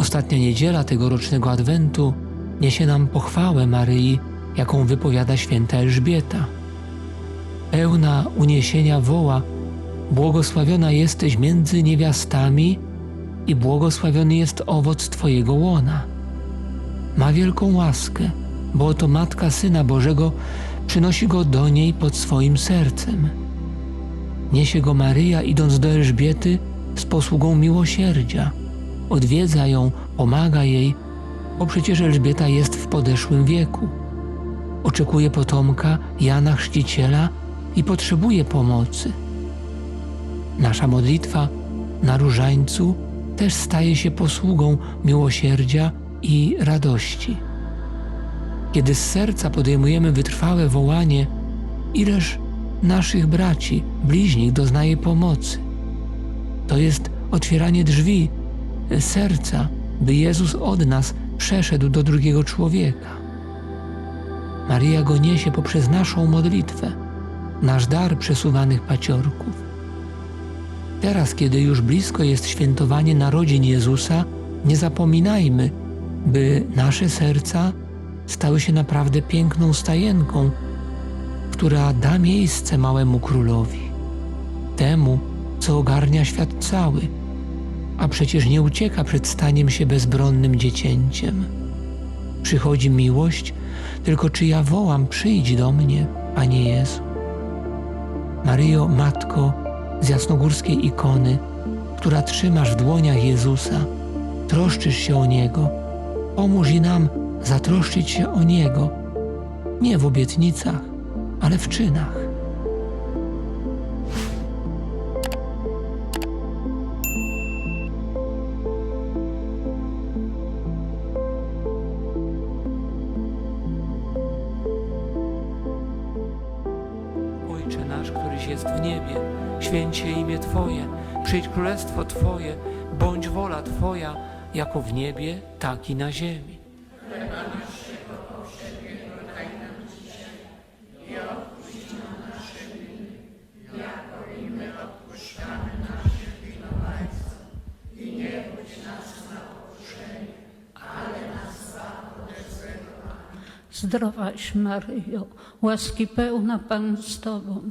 Ostatnia niedziela tegorocznego Adwentu niesie nam pochwałę Maryi, jaką wypowiada święta Elżbieta. Pełna uniesienia woła: Błogosławiona jesteś między niewiastami i błogosławiony jest owoc Twojego łona. Ma wielką łaskę, bo oto Matka Syna Bożego przynosi go do niej pod swoim sercem. Niesie go Maryja, idąc do Elżbiety z posługą miłosierdzia. Odwiedza ją, pomaga jej, bo przecież Elżbieta jest w podeszłym wieku. Oczekuje potomka Jana Chrzciciela i potrzebuje pomocy. Nasza modlitwa na różańcu też staje się posługą miłosierdzia i radości. Kiedy z serca podejmujemy wytrwałe wołanie, ileż naszych braci, bliźnich doznaje pomocy. To jest otwieranie drzwi serca, by Jezus od nas przeszedł do drugiego człowieka. Maria go niesie poprzez naszą modlitwę, nasz dar przesuwanych paciorków. Teraz, kiedy już blisko jest świętowanie narodzin Jezusa, nie zapominajmy, by nasze serca stały się naprawdę piękną stajenką, która da miejsce małemu królowi, temu, co ogarnia świat cały, a przecież nie ucieka przed staniem się bezbronnym dziecięciem. Przychodzi miłość, tylko czy ja wołam, przyjdź do mnie, Panie Jezu. Maryjo, Matko z jasnogórskiej ikony, która trzymasz w dłoniach Jezusa, troszczysz się o Niego, pomóż i nam zatroszczyć się o Niego, nie w obietnicach, ale w czynach. Jest w niebie, święć się imię Twoje, przyjdź królestwo Twoje, bądź wola Twoja, jako w niebie, tak i na ziemi. Zdrowaś Maryjo, łaski pełna Pan z Tobą,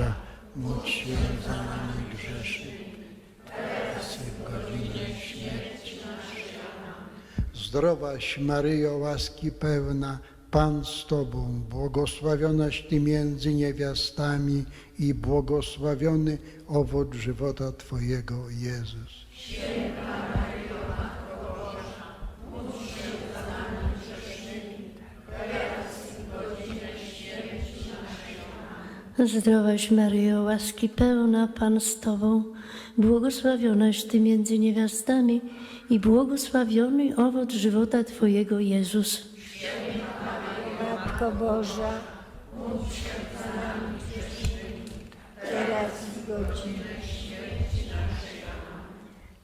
Boża, módl się za nami teraz i w godzinę śmierci. Zdrowaś Maryjo, łaski pełna, Pan z Tobą, błogosławionaś Ty między niewiastami i błogosławiony owoc żywota Twojego, Jezus. Zdrowaś Maryjo, łaski pełna, Pan z Tobą, błogosławionaś Ty między niewiastami i błogosławiony owoc żywota Twojego, Jezus. Matko Boża, teraz w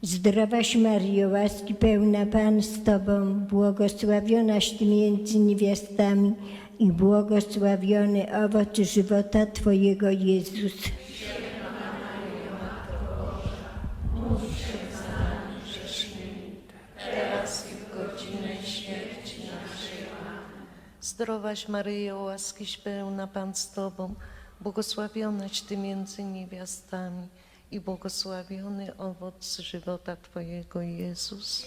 Zdrowaś Maryjo, łaski pełna Pan z Tobą, błogosławionaś Ty między niewiastami i błogosławiony owoc żywota Twojego Jezus. Zdrowaś Maryjo, łaskiś pełna Pan z Tobą, błogosławionaś Ty między niewiastami i błogosławiony owoc żywota Twojego, Jezus.